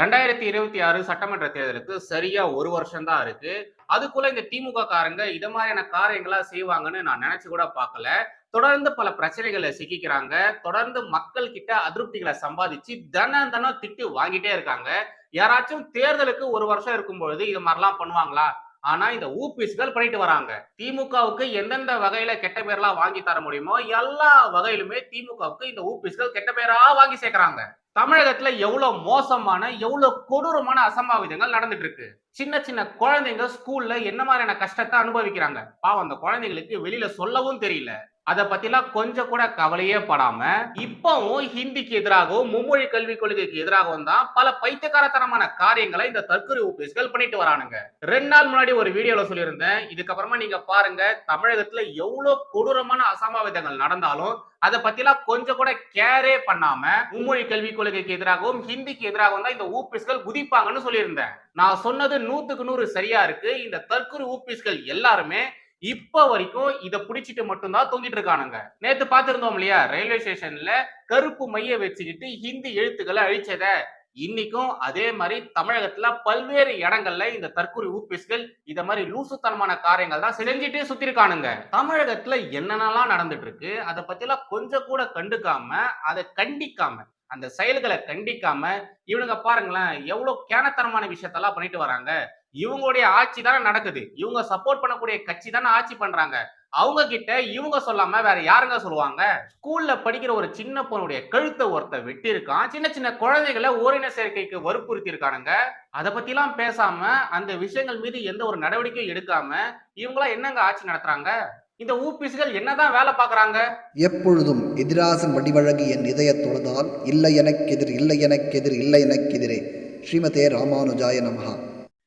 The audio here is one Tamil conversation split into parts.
ரெண்டாயிரத்தி இருபத்தி ஆறு சட்டமன்ற தேர்தலுக்கு சரியா ஒரு வருஷம் தான் இருக்கு. அதுக்குள்ள இந்த திமுக காரங்க இத மாதிரியான காரியங்களா செய்வாங்கன்னு நான் நினைச்சு கூட பார்க்கல. தொடர்ந்து பல பிரச்சனைகளை சிக்கிக்கிறாங்க. தொடர்ந்து மக்கள் கிட்ட அதிருப்திகளை சம்பாதிச்சு தனம் தினம் திட்டு வாங்கிட்டே இருக்காங்க. யாராச்சும் தேர்தலுக்கு ஒரு வருஷம் இருக்கும் பொழுது இது மாதிரிலாம் பண்ணுவாங்களா? ஆனா இந்த ஊபிஸ்கள் பண்ணிட்டு வராங்க. திமுகவுக்கு எந்தெந்த வகையில கெட்ட பேர்லாம் வாங்கி தர முடியுமோ எல்லா வகையிலுமே திமுகவுக்கு இந்த ஊபிஸ்கள் கெட்ட பேரா வாங்கி சேர்க்கறாங்க. தமிழகத்துல எவ்வளவு மோசமான எவ்வளவு கொடூரமான அசம்பாவிதங்கள் நடந்துட்டு இருக்கு சின்ன சின்ன குழந்தைங்க ஸ்கூல்ல என்ன மாதிரியான கஷ்டத்தை அனுபவிக்கிறாங்க? பாவம் அந்த குழந்தைங்களுக்கு வெளியில சொல்லவும் தெரியல. அதை பத்திலாம் கொஞ்சம் கூட கவலையே படாம இப்பவும் ஹிந்திக்கு எதிராகவும் மும்மொழி கல்விக் கொள்கைக்கு எதிராகவும் தான் பல பைத்தியக்காரத்தனமான காரியங்களை இந்த தற்கொலை ஊபிஸ்கள் பண்ணிட்டு வரானுங்க. ரெண்டு நாள் முன்னாடி ஒரு வீடியோல சொல்லியிருந்தேன். இதுக்கப்புறமா நீங்க பாருங்க தமிழகத்துல எவ்வளவு கொடூரமான அசம்பாவிதங்கள் நடந்தாலும் அதை பத்திலாம் கொஞ்சம் கூட கேரே பண்ணாம மும்மொழி கல்விக் கொள்கைக்கு எதிராகவும் ஹிந்திக்கு எதிராகவும் தான் இந்த ஊபிஸ்கள் குதிப்பாங்கன்னு சொல்லியிருந்தேன். நான் சொன்னது நூத்துக்கு நூறு சரியா இருக்கு. இந்த தற்கொலை ஊபிஸ்கள் எல்லாருமே இப்ப வரைக்கும் இதை பிடிச்சிட்டு மட்டும்தான் தொங்கிட்டு இருக்கானுங்க. நேத்து பாத்திருந்தோம் இல்லையா? ரயில்வே ஸ்டேஷன்ல கருப்பு மைய வச்சுக்கிட்டு ஹிந்தி எழுத்துக்களை அழிச்சத. இன்னைக்கும் அதே மாதிரி தமிழகத்துல பல்வேறு இடங்கள்ல இந்த தற்கொலை ஊபிஸ்கள் இத மாதிரி லூசுத்தனமான காரியங்கள் தான் செஞ்சுட்டே சுத்தி இருக்கானுங்க தமிழகத்துல என்னென்னலாம் நடந்துட்டு இருக்கு அதை பத்தி எல்லாம் கொஞ்சம் கூட கண்டுக்காம அதை கண்டிக்காம அந்த செயல்களை கண்டிக்காம இவனுங்க பாருங்களேன் எவ்வளவு கேனத்தனமான விஷயத்தெல்லாம் பண்ணிட்டு வராங்க. இவங்களுடைய ஆட்சி தானே நடக்குது. இவங்க சப்போர்ட் பண்ணக்கூடிய கட்சி தானே ஆட்சி பண்றாங்க. அவங்க கிட்ட இவங்க சொல்லாம வேற யாருங்க சொல்லுவாங்க? ஸ்கூல்ல படிக்கிற ஒரு சின்ன பொண்ணுடைய கழுத்தை ஒருத்த வெட்டி இருக்கான் சின்ன சின்ன குழந்தைகளை ஓரின சேர்க்கைக்கு வற்புறுத்தி இருக்கானுங்க அதை பத்திலாம் பேசாம அந்த விஷயங்கள் மீது எந்த ஒரு நடவடிக்கையும் எடுக்காம இவங்களாம் என்னங்க ஆட்சி நடத்துறாங்க? இந்த ஊபிஸ்கள் என்னதான் வேலை பாக்குறாங்க எப்பொழுதும் எதிராசன் வடிவழகு என் இதய தொழுதால் இல்லை எனக்கெதிர் இல்லை எனக்கெதிர் இல்லை எனக்கெதிரே. ஸ்ரீமதே ராமானுஜாய நமஹா.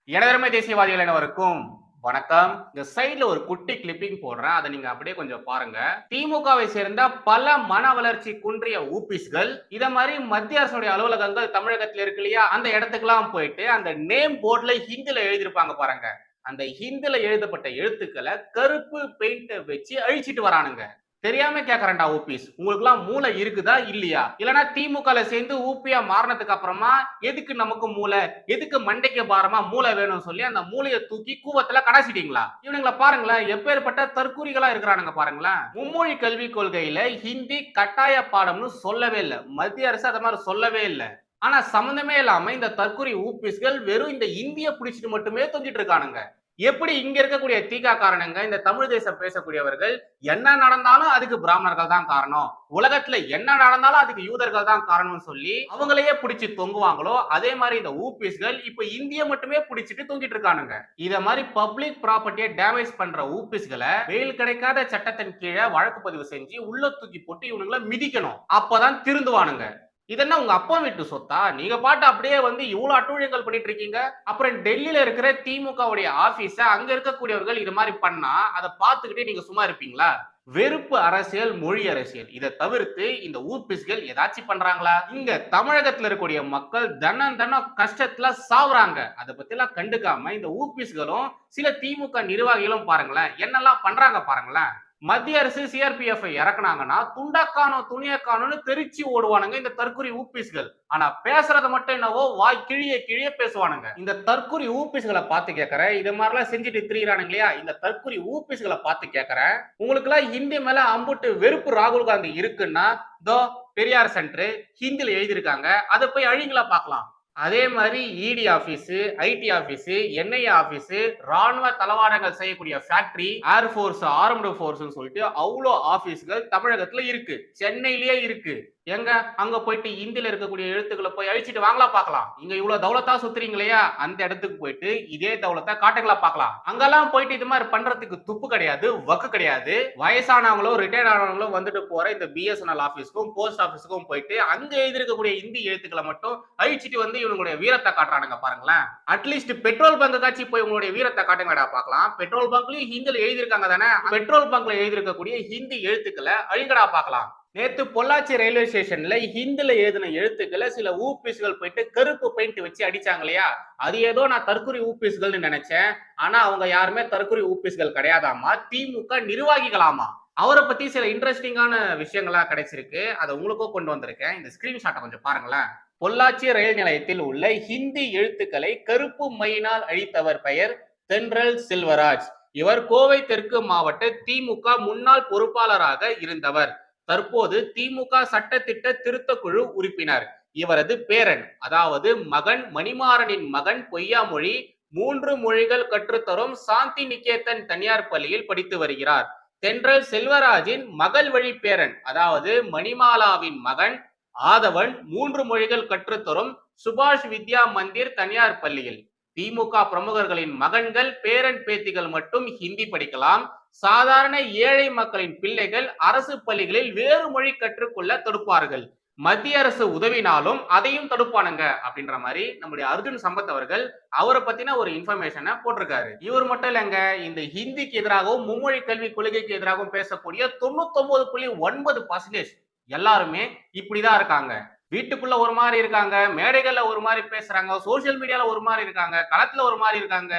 எனதருமை தேசியவாதிகள் அனைவருக்கும் வணக்கம். இந்த சைடுல ஒரு குட்டி கிளிப்பிங் போடுறேன். அதை நீங்க அப்படியே கொஞ்சம் பாருங்க. திமுகவை சேர்ந்த பல மன வளர்ச்சி குன்றிய ஊபிஸ்கள் இத மாதிரி மத்திய அரசுடைய அலுவலகங்கள் தமிழகத்துல இருக்கு இல்லையா? அந்த இடத்துக்குலாம் போயிட்டு அந்த நேம் போர்ட்ல ஹிந்தில எழுதியிருப்பாங்க பாருங்க. அந்த ஹிந்தில எழுதப்பட்ட எழுத்துக்களை கருப்பு பெயிண்ட வச்சு அழிச்சிட்டு வரானுங்க. தெரியாம கேக்குறேன்டா ஊபிஸ் உங்களுக்குலாம் மூளை இருக்குதா இல்லையா? இல்லனா திமுகல சேர்ந்து ஊபியா மாறினதுக்கு அப்புறமா எதுக்கு நமக்கு மூளை? எதுக்கு மண்டைக்கு பாரமா மூளை வேணும்னு சொல்லி அந்த மூளையை தூக்கி கூவத்துல கடைசிட்டீங்களா இவனுங்களை பாருங்களேன் எப்பேற்பட்ட தற்கூரிகளா இருக்கிறானுங்க பாருங்களேன். மும்மொழி கல்விக் கொள்கையில ஹிந்தி கட்டாய பாடம்னு சொல்லவே இல்லை. மத்திய அரசு அதை மாதிரி சொல்லவே இல்லை. ஆனா சம்மந்தமே இல்லாம இந்த தற்கூரி ஊபிஸ்கள் வெறும் இந்த இந்திய பிடிச்சிட்டு மட்டுமே தொங்கிட்டு இருக்கானுங்க. எப்படி இங்க இருக்கக்கூடிய தீகா காரணங்க இந்த தமிழ் தேசம் பேசக்கூடியவர்கள் என்ன நடந்தாலும் அதுக்கு பிராமணர்கள் தான் காரணம். உலகத்துல என்ன நடந்தாலும் அதுக்கு யூதர்கள் தான் காரணம்னு சொல்லி அவங்களையே பிடிச்சி தொங்குவாங்களோ அதே மாதிரி இந்த ஊபிஸ்கள் இப்ப இந்திய மட்டுமே பிடிச்சிட்டு தொங்கிட்டு இருக்கானுங்க. இத மாதிரி பப்ளிக் ப்ராப்பர்ட்டியை டேமேஜ் பண்ற ஊபிஸ்களை வெயில் கிடைக்காத சட்டத்தின் கீழே வழக்கு பதிவு செஞ்சு உள்ள தூக்கி போட்டு இவனுங்களை மிதிக்கணும். அப்பதான் திருந்துவானுங்க. இதென்ன உங்க அப்பா வீட்டு சொத்தா? நீங்க பாட்டு அப்படியே வந்து இவ்வளவு அட்டூழியங்கள் பண்ணிட்டு இருக்கீங்க அப்புறம் டெல்லியில இருக்கிற திமுகவுடைய ஆபீஸ அங்க இருக்கக்கூடியவர்கள் இது மாதிரி பண்ணா அதை பார்த்துக்கிட்டே நீங்க சும்மா இருப்பீங்களா? வெறுப்பு அரசியல் மொழி அரசியல். இதை தவிர்த்து இந்த ஊர்பிஸ்கள் ஏதாச்சும் பண்றாங்களா? இங்க தமிழகத்துல இருக்கக்கூடிய மக்கள் தனம் தனம் கஷ்டத்துல சாவுறாங்க. அதை பத்தி எல்லாம் கண்டுக்காம இந்த ஊர்பிஸ்களும் சில திமுக நிர்வாகிகளும் பாருங்களேன் என்னெல்லாம் பண்றாங்க பாருங்களேன். மத்திய அரசு சிஆர்பிஎஃப் இறக்குனாங்கன்னா துண்டாக்கானோ துணியக்கானோன்னு தெரிச்சு ஓடுவானுங்க இந்த தற்கொலை ஊப்பிஸ்கள் ஆனா பேசுறத மட்டும் என்னவோ வாய் கிழிய கிழிய பேசுவானுங்க. இந்த தற்கொலை ஊப்பிஸ்களை பார்த்து கேட்கறேன் இது மாதிரிலாம் செஞ்சுட்டு திரியிறானுங்க இல்லையா? இந்த தற்கொலை ஊப்பிஸ்களை பார்த்து கேட்கறேன் உங்களுக்கு எல்லாம் ஹிந்தி மேல அம்புட்டு வெறுப்பு ராகுல் காந்தி இருக்குன்னா தோ பெரியார் சென்டர் ஹிந்தியில் எழுதியிருக்காங்க. அதை போய் அழிங்களா பார்க்கலாம். அதே மாதிரி ED office IT office NIA office ராணுவ தளவாடங்கள் செய்யக்கூடிய ஃபேக்டரி ஏர்ஃபோர்ஸ் ஆர்ம்டு ஃபோர்ஸ்னு சொல்லிட்டு அவ்வளோ ஆபீஸ்கள் தமிழகத்துல இருக்கு. சென்னையிலேயே இருக்கு. எங்க? அங்க போயிட்டு இந்தியில இருக்கக்கூடிய எழுத்துக்களை போய் அழிச்சிட்டு வாங்களா பார்க்கலாம். இங்க இவ்வளவு தௌலத்தா சுத்துறீங்க இல்லையா அந்த இடத்துக்கு போயிட்டு இதே தௌலத்தை காட்டுங்களா பார்க்கலாம். அங்கெல்லாம் போயிட்டு இது மாதிரி பண்றதுக்கு துப்பு கிடையாது வக்கு கிடையாது. வயசானவங்களோ ரிட்டையர்ட் ஆனவங்களோ வந்துட்டு போற இந்த பிஎஸ்என்எல் ஆபீஸ்க்கும் போஸ்ட் ஆபீஸ்க்கும் போயிட்டு அங்க எழுதிருக்கக்கூடிய இந்தி எழுத்துக்களை மட்டும் அழிச்சிட்டு வந்து இவங்களுடைய வீரத்தை காட்டுறானுங்க பாருங்களேன். அட்லீஸ்ட் பெட்ரோல் பங்கு காட்சி போய் உங்களுடைய வீரத்தை காட்டுங்கடா பார்க்கலாம். பெட்ரோல் பங்க்லயும் ஹிந்தில எழுதியிருக்காங்க தானே? பெட்ரோல் பங்க்ல எழுதிருக்கக்கூடிய ஹிந்தி எழுத்துக்களை அழிங்கடா பார்க்கலாம். நேத்து பொள்ளாச்சி ரயில்வே ஸ்டேஷன்ல ஹிந்தில எழுதின எழுத்துக்களை சில ஊபிஸ்கள் போயிட்டு கருப்பு பெயிண்ட் வச்சு அடிச்சாங்க இல்லையா அது ஏதோ நான் தற்கொலை ஊபிஸ்கள்னு நினைச்சேன். ஆனா அவங்க யாருமே தற்கொலை ஊபிஸ்கள் கிடையாதாமா திமுக நிர்வாகிகளாமா? அவரை பத்தி சில இன்ட்ரெஸ்டிங்கான விஷயங்களா கிடைச்சிருக்கு. அதை உங்களுக்கும் கொண்டு வந்திருக்கேன். இந்த ஸ்கிரீன்ஷாட்டை கொஞ்சம் பாருங்களேன். பொள்ளாச்சி ரயில் நிலையத்தில் உள்ள ஹிந்தி எழுத்துக்களை கருப்பு மையினால் அழித்தவர் பெயர் தென்றல் செல்வராஜ். இவர் கோவை தெற்கு மாவட்ட திமுக முன்னாள் பொறுப்பாளராக இருந்தவர். தற்போது திமுக சட்டத்திட்ட திருத்தக்குழு உறுப்பினர். இவரது பேரன் அதாவது மகன் மணிமாறனின் மகன் பொய்யாமொழி மூன்று மொழிகள் கற்றுத்தரும் சாந்தி நிகேதன் தனியார் பள்ளியில் படித்து வருகிறார். தென்றல் செல்வராஜின் மகள் வழி பேரன் அதாவது மணிமாலாவின் மகன் ஆதவன் மூன்று மொழிகள் கற்றுத்தரும் சுபாஷ் வித்யா மந்திர் தனியார் பள்ளியில். திமுக பிரமுகர்களின் மகன்கள் பேரன் பேத்திகள் மட்டும் ஹிந்தி படிக்கலாம். சாதாரண ஏழை மக்களின் பிள்ளைகள் அரசு பள்ளிகளில் வேறு மொழி கற்றுக்கொள்ள தடுப்பார்கள். மத்திய அரசு உதவினாலும் அதையும் தடுப்பானுங்க அப்படின்ற மாதிரி நம்முடைய அர்ஜுன் சம்பத் அவர்கள் அவரை பத்தின ஒரு இன்ஃபர்மேஷனை போட்டிருக்காரு. இவர் மட்டும் இல்லைங்க இந்த ஹிந்திக்கு எதிராகவும் மும்மொழி கல்வி கொள்கைக்கு எதிராகவும் பேசக்கூடிய தொண்ணூத்தொன்பது புள்ளி ஒன்பது பர்சன்டேஜ் எல்லாருமே இப்படிதான் இருக்காங்க. வீட்டுக்குள்ள ஒரு மாதிரி இருக்காங்க மேடைகள்ல ஒரு மாதிரி பேசுறாங்க சோசியல் மீடியால ஒரு மாதிரி இருக்காங்க களத்துல ஒரு மாதிரி இருக்காங்க.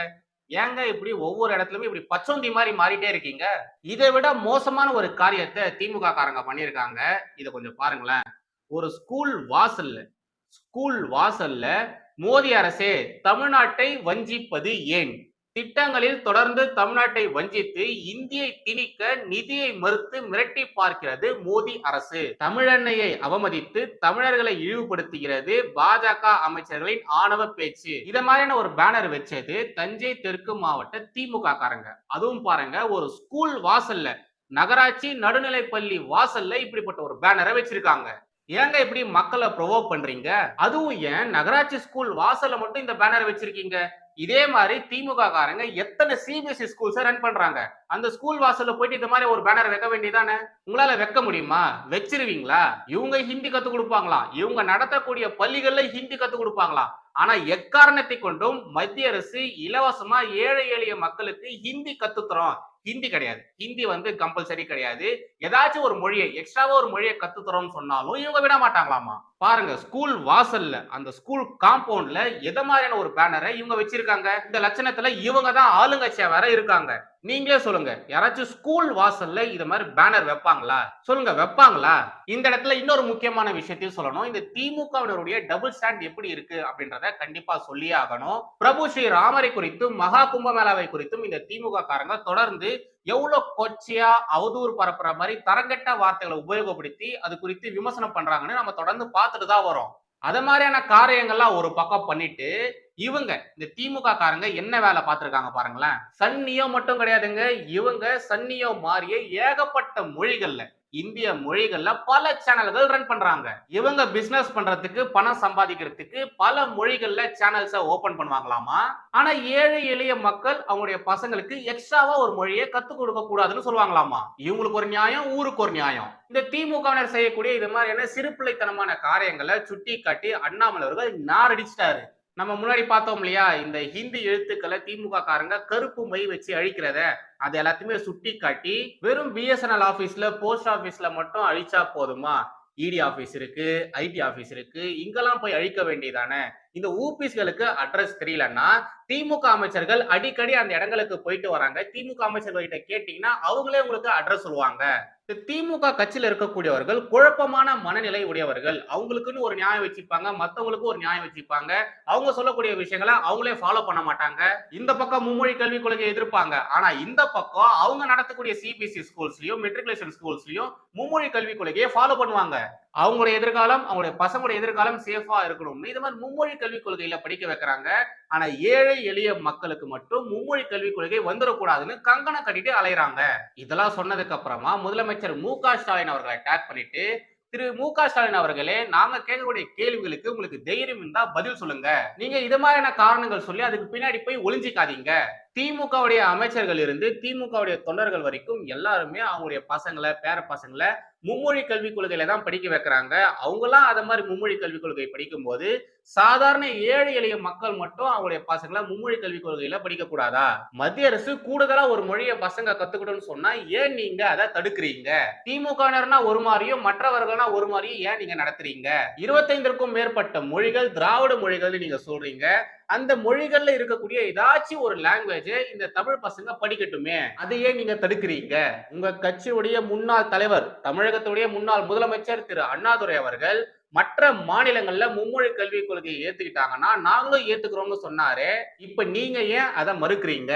ஏங்க இப்படி ஒவ்வொரு இடத்துலயுமே இப்படி பச்சோந்தி மாதிரி மாறிட்டே இருக்கீங்க? இதை விட மோசமான ஒரு காரியத்தை திமுக காரங்க பண்ணியிருக்காங்க. இதை கொஞ்சம் பாருங்களேன். ஒரு ஸ்கூல் வாசல்ல ஸ்கூல் வாசல்ல மோடி அரசே தமிழ்நாட்டை வஞ்சிப்பது ஏன்? திட்டங்களில் தொடர்ந்து தமிழ்நாட்டை வஞ்சித்து இந்தியை திணிக்க நிதியை மறுத்து மிரட்டி பார்க்கிறது மோடி அரசு. தமிழன்னையை அவமதித்து தமிழர்களை இழிவுபடுத்துகிறது பாஜக அமைச்சர்களின் ஆணவ பேச்சு. இத மாதிரியான ஒரு பேனர் வச்சது தஞ்சை தெற்கு மாவட்ட திமுக காரங்க அதுவும் பாருங்க ஒரு ஸ்கூல் வாசல்ல நகராட்சி நடுநிலைப்பள்ளி வாசல்ல இப்படிப்பட்ட ஒரு பேனரை வச்சிருக்காங்க. ஏங்க இப்படி மக்களை ப்ரொவோக் பண்றீங்க? அதுவும் ஏன் நகராட்சி ஸ்கூல் வாசல்ல மட்டும் இந்த பேனர் வச்சிருக்கீங்க? இதே மாதிரி திமுக காரங்க எத்தனை சிபிஎஸ்இ ஸ்கூல்ஸ் ரன் பண்றாங்க? அந்த ஸ்கூல் வாசல்ல போயிட்டு இந்த மாதிரி ஒரு பேனர் வைக்க வேண்டியதானே உங்களால வைக்க முடியுமா? வச்சிருவீங்களா? இவங்க ஹிந்தி கத்து கொடுப்பாங்களா? இவங்க நடத்தக்கூடிய பள்ளிகள்ல ஹிந்தி கத்து கொடுப்பாங்களா? ஆனா எக்காரணத்தை கொண்டும் மத்திய அரசு இலவசமா ஏழை எளிய மக்களுக்கு ஹிந்தி கத்துத்தரோம். ஹிந்தி கிடையாது. ஹிந்தி வந்து கம்பல்சரி கிடையாது. ஏதாச்சும் ஒரு மொழியை எக்ஸ்ட்ராவா ஒரு மொழியை கத்துத்தரோம்னு சொன்னாலும் இவங்க விட மாட்டாங்களாமா? பாருங்க ஸ்கூல் வாசல்ல அந்த ஸ்கூல் காம்பவுண்ட்ல எத மாதிரியான ஒரு பேனரை இவங்க வச்சிருக்காங்க? இந்த லட்சணத்துல இவங்க தான் ஆளுங்கட்சியா வேற இருக்காங்க. நீங்களே சொல்லுங்க யாராச்சும் ஸ்கூல் வாசல்ல இது மாதிரி பேனர் வைப்பாங்களா? சொல்லுங்க வைப்பாங்களா? இந்த இடத்துல இன்னொரு முக்கியமான விஷயத்தையும் சொல்லணும். இந்த திமுகவினருடைய டபுள் ஸ்டாண்ட் எப்படி இருக்கு அப்படின்றத கண்டிப்பா சொல்லியே ஆகணும். பிரபு ஸ்ரீ ராமரை குறித்தும் மகா கும்பமேளாவை குறித்தும் இந்த திமுக காரங்க தொடர்ந்து எவ்வளவு கொச்சையா அவதூறு பரப்புற மாதிரி தரங்கட்ட வார்த்தைகளை உபயோகப்படுத்தி அது குறித்து விமர்சனம் பண்றாங்கன்னு நம்ம தொடர்ந்து பார்த்துட்டு தான் வரோம். அத மாதிரியான காரியங்கள்லாம் ஒரு பக்கம் பண்ணிட்டு இவங்க இந்த திமுக காரங்க என்ன வேலை பார்த்துருக்காங்க பாருங்களேன். சன்னியோ மட்டும் கிடையாதுங்க. இவங்க சன்னியோ மாறிய ஏகப்பட்ட மொழிகள்ல இந்திய மொழிகள்ல பல சேனல்கள் ரன் பண்றாங்க. இவங்க பிசினஸ் பண்றதுக்கு பணம் சம்பாதிக்கிறதுக்கு பல மொழிகள்ல சேனல்ஸ ஓபன் பண்ணுவாங்களாமா? ஆனா ஏழை எளிய மக்கள் அவங்களுடைய பசங்களுக்கு எக்ஸ்ட்ராவா ஒரு மொழியை கத்துக் கொடுக்க கூடாதுன்னு சொல்லுவாங்களாமா? இவங்களுக்கு ஒரு நியாயம் ஊருக்கு ஒரு நியாயம். இந்த திமுகவினர் செய்யக்கூடிய இது மாதிரியான சிறுபிள்ளைத்தனமான காரியங்களை சுட்டி காட்டி அண்ணாமலை அவர்கள் நாரடிச்சிட்டாரு. நம்ம முன்னாடி பார்த்தோம் இல்லையா? இந்த ஹிந்தி எழுத்துக்களை திமுக காரங்க கருப்பு மை வச்சு அழிக்கிறத. அது எல்லாத்தையுமே சுட்டி காட்டி வெறும் பிஎஸ்என்எல் ஆபீஸ்ல போஸ்ட் ஆபீஸ்ல மட்டும் அழிச்சா போதுமா? இடி ஆபீஸ் இருக்கு ஐடி ஆபீஸ் இருக்கு இங்கெல்லாம் போய் அழிக்க வேண்டியதானே? இந்த ஊபிஸ்களுக்கு அட்ரஸ் தெரியலன்னா திமுக அமைச்சர்கள் அடிக்கடி அந்த இடங்களுக்கு போயிட்டு வராங்க. திமுக அமைச்சர்கள் கிட்ட கேட்டீங்கன்னா அவங்களே உங்களுக்கு அட்ரஸ் சொல்லுவாங்க. இந்த திமுக கட்சியில் இருக்கக்கூடியவர்கள் குழப்பமான மனநிலை உடையவர்கள். அவங்களுக்குன்னு ஒரு நியாயம் வச்சுப்பாங்க மத்தவங்களுக்கு ஒரு நியாயம் வச்சுப்பாங்க. அவங்க சொல்லக்கூடிய விஷயங்களை அவங்களே ஃபாலோ பண்ண மாட்டாங்க. இந்த பக்கம் மும்மொழி கல்விக் கொள்கையை எதிர்ப்பாங்க. ஆனா இந்த பக்கம் அவங்க நடத்தக்கூடிய சிபிஎஸ்சி ஸ்கூல்ஸ்லயும் மெட்ரிகுலேஷன் ஸ்கூல்ஸ்லயும் மும்மொழி கல்விக் கொள்கையை ஃபாலோ பண்ணுவாங்க. அவங்களுடைய எதிர்காலம் அவங்களுடைய பசங்களுடைய எதிர்காலம் சேஃபா இருக்கணும்னு. இது மாதிரி மும்மொழி கல்விக் கொள்கையில படிக்க வைக்கிறாங்க. ஆனா ஏழை எளிய மக்களுக்கு மட்டும் மும்மொழி கல்விக் கொள்கை வந்துடக்கூடாதுன்னு கங்கணம் கட்டிட்டு அலையிறாங்க. இதெல்லாம் சொன்னதுக்கு அப்புறமா முதலமைச்சர் மு க ஸ்டாலின் அவர்களை அட்டாக் பண்ணிட்டு திரு மு க ஸ்டாலின் அவர்களே நாங்க கேட்கக்கூடிய கேள்விகளுக்கு உங்களுக்கு தைரியம் இருந்தா பதில் சொல்லுங்க. நீங்க இது மாதிரியான காரணங்கள் சொல்லி அதுக்கு பின்னாடி போய் ஒளிஞ்சிக்காதீங்க. திமுகவுடைய அமைச்சர்கள் இருந்து திமுகவுடைய தொண்டர்கள் வரைக்கும் எல்லாருமே அவங்களுடைய பசங்களை பேர பசங்களை மும்மொழி கல்விக் கொள்கையில தான் படிக்க வைக்கிறாங்க. அவங்களாம் அதை மாதிரி மும்மொழி கல்விக் கொள்கை படிக்கும் போது சாதாரண ஏழை எளிய மக்கள் மட்டும் அவங்களுடைய பசங்களை மும்மொழி கல்விக் கொள்கையில படிக்க கூடாதா? மத்திய அரசு கூடுதலா ஒரு மொழியை பசங்க கத்துக்கணும்னு சொன்னா ஏன் நீங்க அதை தடுக்கிறீங்க? திமுகவினர்னா ஒரு மாதிரியும் மற்றவர்கள்னா ஒரு மாதிரியும் ஏன் நீங்க நடத்துறீங்க? இருபத்தைந்திற்கும் மேற்பட்ட மொழிகள் திராவிட மொழிகள்னு நீங்க சொல்றீங்க. அந்த மொழிகள்ல இருக்கக்கூடிய ஏதாச்சும் ஒரு லாங்குவேஜ் இந்த தமிழ் பசங்க படிக்கட்டுமே. அதையே நீங்க தடுக்கிறீங்க. உங்க கட்சியுடைய முன்னாள் தலைவர் தமிழகத்துடைய முன்னாள் முதலமைச்சர் திரு. அண்ணாதுரை அவர்கள் மற்ற மாநிலங்கள்ல மும்மொழி கல்விக் கொள்கையை ஏத்துக்கிட்டாங்கன்னா நாங்களும் ஏத்துக்கிறோம்னு சொன்னாரு. இப்ப நீங்க ஏன் அதை மறுக்கிறீங்க?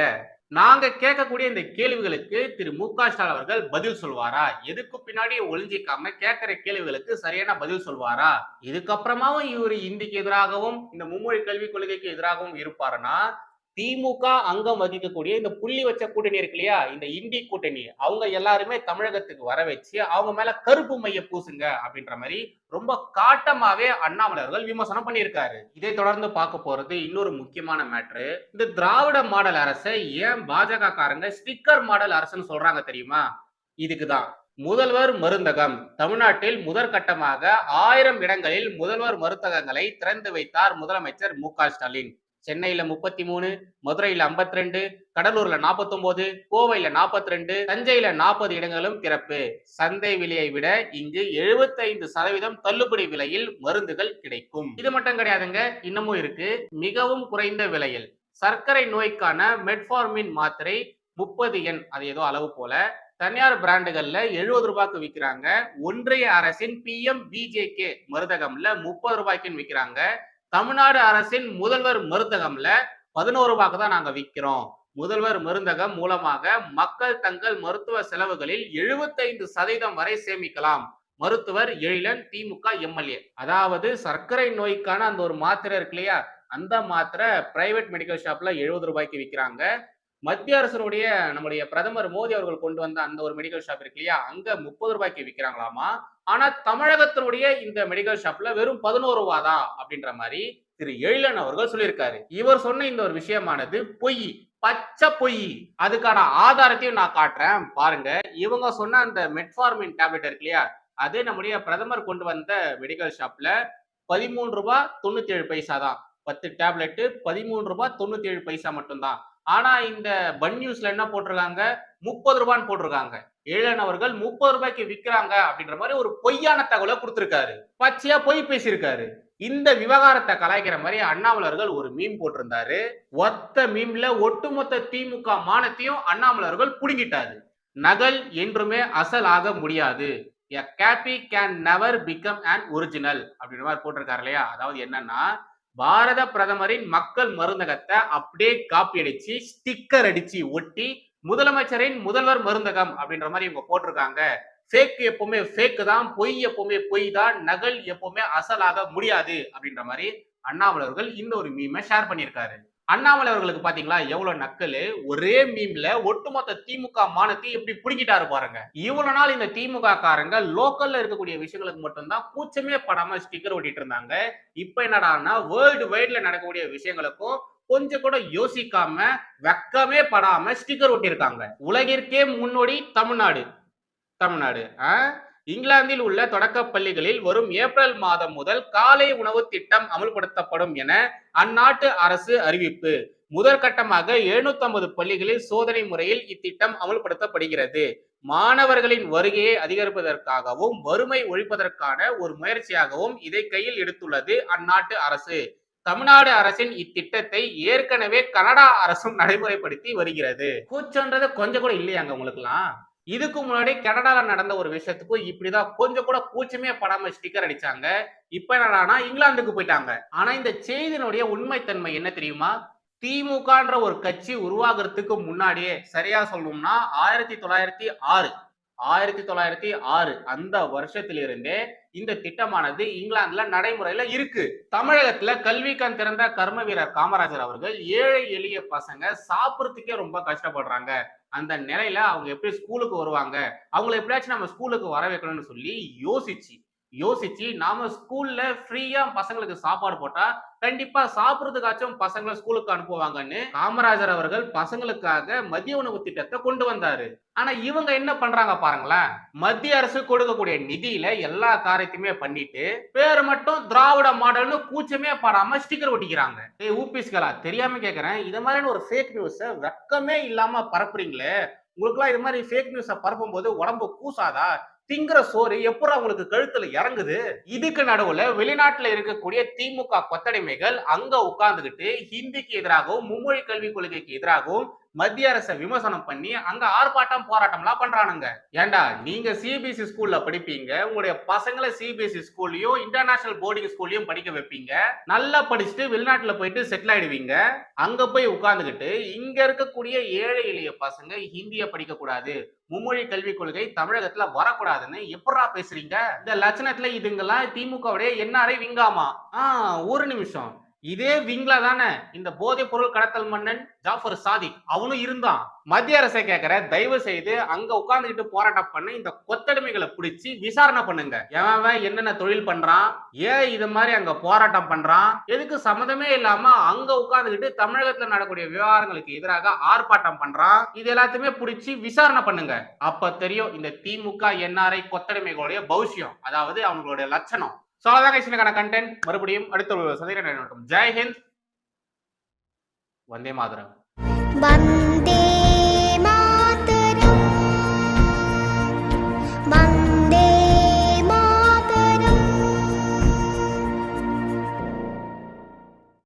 நாங்க கேட்கக்கூடிய இந்த கேள்விகளுக்கு திரு மு க ஸ்டாலின் அவர்கள் பதில் சொல்வாரா? எதுக்கு பின்னாடி ஒளிஞ்சிக்காம கேட்கிற கேள்விகளுக்கு சரியான பதில் சொல்வாரா? இதுக்கப்புறமாவும் இவர் இந்திக்கு எதிராகவும் இந்த மும்மொழி கல்விக் கொள்கைக்கு எதிராகவும் இருப்பாருன்னா திமுக அங்கம் வகிக்கக்கூடிய இந்த புள்ளி வச்ச கூட்டணி இருக்கு இல்லையா? இந்த இந்தி கூட்டணி. அவங்க எல்லாருமே தமிழகத்துக்கு வர வச்சு அவங்க மேல கருப்பு மைய பூசுங்க அப்படின்ற மாதிரி ரொம்ப காட்டமாவே அண்ணாமலர்கள் விமர்சனம் பண்ணியிருக்காரு. இதை தொடர்ந்து பார்க்க போறது இன்னொரு முக்கியமான மேட்ரு இந்த திராவிட மாடல் அரசை ஏன் பாஜக காரங்க ஸ்டிக்கர் மாடல் அரசுன்னு சொல்றாங்க தெரியுமா? இதுக்குதான். முதல்வர் மருந்தகம். தமிழ்நாட்டில் முதற்கட்டமாக ஆயிரம் இடங்களில் முதல்வர் மருந்தகங்களை திறந்து வைத்தார் முதலமைச்சர் மு ஸ்டாலின். சென்னையில முப்பத்தி மூணு மதுரையில 52 ரெண்டு கடலூர்ல 49 கோவையில 42 ரெண்டு தஞ்சையில நாற்பது இடங்களும் திறப்பு சந்தை விலையை விட இங்கு 75% சதவீதம் தள்ளுபடி விலையில் மருந்துகள் கிடைக்கும். இது மட்டும் கிடையாதுங்க இன்னமும் இருக்கு. மிகவும் குறைந்த விலையில் சர்க்கரை நோய்க்கான மெட்ஃபார்மின் மாத்திரை முப்பது எண் அது ஏதோ அளவு போல. தனியார் பிராண்டுகள்ல எழுபது ரூபாய்க்கு விற்கிறாங்க ஒன்றிய அரசின் பி எம் பிஜேகே மருந்தகம்ல முப்பது ரூபாய்க்குன்னு விற்கிறாங்க தமிழ்நாடு அரசின் முதல்வர் மருந்தகம்ல பதினோரு ரூபாய்க்கு தான் நாங்க விற்கிறோம் முதல்வர் மருந்தகம் மூலமாக மக்கள் தங்கள் மருத்துவ செலவுகளில் 75% சதவீதம் வரை சேமிக்கலாம். மருத்துவர் எழிலன் திமுக எம்எல்ஏ. அதாவது சர்க்கரை நோய்க்கான அந்த ஒரு மாத்திரை இருக்கு இல்லையா? அந்த மாத்திரை பிரைவேட் மெடிக்கல் ஷாப்ல எழுபது ரூபாய்க்கு விற்கிறாங்க மத்திய அரசனுடைய நம்முடைய பிரதமர் மோடி அவர்கள் கொண்டு வந்த அந்த ஒரு மெடிக்கல் ஷாப் இருக்கு இல்லையா? அங்க முப்பது ரூபாய்க்கு விற்கிறாங்களாமா ஆனா தமிழகத்தினுடைய இந்த மெடிக்கல் ஷாப்ல வெறும் பதினோரு ரூபா தான் அப்படின்ற மாதிரி திரு எழிலன் அவர்கள் சொல்லியிருக்காரு. இவர் சொன்ன இந்த ஒரு விஷயமானது பொய் பச்சை பொய். அதுக்கான ஆதாரத்தையும் நான் காட்டுறேன். பாருங்க இவங்க சொன்ன அந்த மெட்ஃபார்மின் டேப்லெட் இருக்கு இல்லையா? அது நம்முடைய பிரதமர் கொண்டு வந்த மெடிக்கல் ஷாப்ல பதிமூணு ரூபாய் தொண்ணூத்தி ஏழு பைசா தான். பத்து டேப்லெட்டு பதிமூணு ரூபாய் தொண்ணூத்தி ஏழு பைசா மட்டும்தான். ஆனா இந்த பன் நியூஸ்ல என்ன போட்டிருக்காங்க? முப்பது ரூபான்னு போட்டிருக்காங்க. ஏழன் அவர்கள் முப்பது ரூபாய்க்கு விற்கிறாங்க அப்படின்ற மாதிரி ஒரு பொய்யான தகவலை கொடுத்திருக்காரு. பச்சையா பொய் பேசியிருக்காரு. இந்த விவகாரத்தை கலாய்க்கிற மாதிரி அண்ணாமலர்கள் ஒரு மீன் போட்டிருந்தாரு. ஒத்த மீம்ல ஒட்டுமொத்த திமுக மானத்தையும் அண்ணாமலர்கள் புடுங்கிட்டாரு. நகல் என்றுமே அசல் ஆக முடியாது. A copy can never become an original அப்படின்ற மாதிரி போட்டிருக்காரு இல்லையா? அதாவது என்னன்னா பாரத பிரதமரின் மக்கள் மருந்தகத்தை அப்படியே காப்பி அடிச்சு ஸ்டிக்கர் அடிச்சு ஒட்டி முதலமைச்சரின் முதல்வர் மருந்தகம் அப்படின்ற மாதிரி இவங்க போட்டிருக்காங்க. ஃபேக் எப்பவுமே ஃபேக் தான் பொய் எப்பவுமே பொய் தான் நகல் எப்பவுமே அசலாக முடியாது அப்படின்ற மாதிரி அண்ணாமலர்கள் இந்த ஒரு மீமை ஷேர் பண்ணியிருக்காரு. அண்ணாமலை அவர்களுக்கு பாத்தீங்களா? எவ்வளவு நக்கலு. ஒரே மீம்ல ஒட்டுமொத்த திமுக மானத்தை எப்படி பிடிக்கிட்டாரு பாருங்க. இவ்வளவு நாள் இந்த திமுக காரங்க லோக்கல்ல இருக்கக்கூடிய விஷயங்களுக்கு மட்டும்தான் கூச்சமே படாம ஸ்டிக்கர் ஓட்டிட்டு இருந்தாங்க. இப்ப என்னடான்னா வேர்ல்டு வைட்ல நடக்கக்கூடிய விஷயங்களுக்கும் கொஞ்சம் கூட யோசிக்காம வெக்கமே படாம ஸ்டிக்கர் ஒட்டியிருக்காங்க உலகிற்கே முன்னோடி தமிழ்நாடு. தமிழ்நாடு ஆஹ் இங்கிலாந்தில் உள்ள தொடக்கப் பள்ளிகளில் வரும் ஏப்ரல் மாதம் முதல் காலை உணவு திட்டம் அமல்படுத்தப்படும் என அந்நாட்டு அரசு அறிவிப்பு. முதற்கட்டமாக 750 பள்ளிகளில் சோதனை முறையில் இத்திட்டம் அமல்படுத்தப்படுகிறது. மாணவர்களின் வருகையை அதிகரிப்பதற்காகவும் வறுமை ஒழிப்பதற்கான ஒரு முயற்சியாகவும் இதை கையில் எடுத்துள்ளது அந்நாட்டு அரசு. தமிழ்நாடு அரசின் இத்திட்டத்தை ஏற்கனவே கனடா அரசும் நடைமுறைப்படுத்தி வருகிறது. கூச்சன்றது கொஞ்சம் கூட இல்லையாங்க உங்களுக்குலாம் இதுக்கு முன்னாடி கனடாவில் நடந்த ஒரு விஷயத்துக்கும் இப்படிதான் கொஞ்சம் கூட கூச்சமே படாம ஸ்டிக்கர் அடிச்சாங்க. இப்ப என்னடானா இங்கிலாந்துக்கு போயிட்டாங்க. ஆனா இந்த செய்தியினுடைய உண்மைத்தன்மை என்ன தெரியுமா? திமுகன்ற ஒரு கட்சி உருவாகிறதுக்கு முன்னாடியே சரியா சொல்லணும்னா ஆயிரத்தி தொள்ளாயிரத்தி ஆறு ஆயிரத்தி தொள்ளாயிரத்தி ஆறு அந்த வருஷத்திலிருந்தே இந்த திட்டமானது இங்கிலாந்துல நடைமுறையில இருக்கு. தமிழகத்துல கல்விக்கண் திறந்த கர்ம வீரர் காமராஜர் அவர்கள் ஏழை எளிய பசங்க சாப்பிட்றதுக்கே ரொம்ப கஷ்டப்படுறாங்க. அந்த நிலையில அவங்க எப்படி ஸ்கூலுக்கு வருவாங்க? அவங்கள எப்படியாச்சும் நம்ம ஸ்கூலுக்கு வர வைக்கணும்னு சொல்லி யோசிச்சு யோசிச்சு நாம ஸ்கூல்ல ஃப்ரீயா பசங்களுக்கு சாப்பாடு போட்டா கண்டிப்பா சாப்பிடுறதுக்காச்சும் பசங்களை ஸ்கூலுக்கு அனுப்புவாங்கன்னு காமராஜர் அவர்கள் பசங்களுக்காக மதிய உணவு திட்டத்தை கொண்டு வந்தாரு. ஆனா இவங்க என்ன பண்றாங்க பாருங்களேன். மத்திய அரசு கொடுக்கக்கூடிய நிதியில எல்லா காரியத்தையுமே பண்ணிட்டு பேர் மட்டும் திராவிட மாடல்னு கூச்சமே படாம ஸ்டிக்கர் ஒட்டிக்கிறாங்க. ஏய் ஊபிஸ்களா தெரியாம கேக்குறேன். இது மாதிரியான ஒரு ஃபேக் நியூஸ வெக்கமே இல்லாம பரப்புறீங்களே. உங்களுக்குலாம் இது மாதிரி ஃபேக் நியூஸை பரப்பும் போது உடம்பு கூசாதா? திங்கிற சோறு எப்படி அவங்களுக்கு கழுத்துல இறங்குது? இதுக்கு நடுவுல வெளிநாட்டுல இருக்கக்கூடிய திமுக கொத்தடிமைகள் அங்க உட்கார்ந்துகிட்டு ஹிந்திக்கு எதிராகவும் மும்மொழி கல்விக் கொள்கைக்கு எதிராகவும் மத்திய அரசை விமர்சனம் பண்ணி அங்க ஆர்ப்பாட்டம் போராட்டம்லாம் பண்றானுங்க. ஏண்டா நீங்க சிபிஎஸ்சி ஸ்கூல்ல படிப்பீங்க உங்களுடைய பசங்களை சிபிஎஸ்சி ஸ்கூல்லயும் இன்டர்நேஷனல் போர்டிங் ஸ்கூல்லயும் படிக்க வைப்பீங்க. நல்லா படிச்சுட்டு வெளிநாட்டுல போயிட்டு செட்டில் ஆயிடுவீங்க. அங்க போய் உட்கார்ந்துக்கிட்டு இங்க இருக்கக்கூடிய ஏழை எளிய பசங்க ஹிந்திய படிக்க கூடாது மும்மொழி கல்விக் கொள்கை தமிழகத்துல வரக்கூடாதுன்னு எப்படா பேசுறீங்க? இந்த லட்சணத்துல இதுங்கெல்லாம் திமுகவுடைய என்ஆர்ஐ விங்காமா? ஆஹ் ஒரு நிமிஷம். இதே விங்ல தானே இந்த போதைப் பொருள் கடத்தல் மன்னன் ஜாஃபர் சாதிக். அவனும் இருந்தான். மத்திய அரசை கேட்கிற தயவு செய்து அங்க உட்கார்ந்துகிட்டு போராட்டம் பண்ண இந்த கொத்தடிமைகளை பிடிச்சி விசாரணை பண்ணுங்க. எவன் என்னென்ன தொழில் பண்றான்? ஏன் இது மாதிரி அங்க போராட்டம் பண்றான்? எதுக்கு சம்மதமே இல்லாம அங்க உட்கார்ந்துக்கிட்டு தமிழகத்துல நடக்கூடிய விவகாரங்களுக்கு எதிராக ஆர்ப்பாட்டம் பண்றான்? இது எல்லாத்தையுமே பிடிச்சி விசாரணை பண்ணுங்க. அப்ப தெரியும் இந்த திமுக என்ஆர்ஐ கொத்தடிமைகளுடைய பௌஷ்யம் அதாவது அவங்களுடைய லட்சணம். ஸோ அழகாக இஷ்டனுக்கான கண்டென்ட் மறுபடியும் அடுத்த ஒரு சந்திரன் ஜெய் ஹிந்த். வந்தே மாதரம்.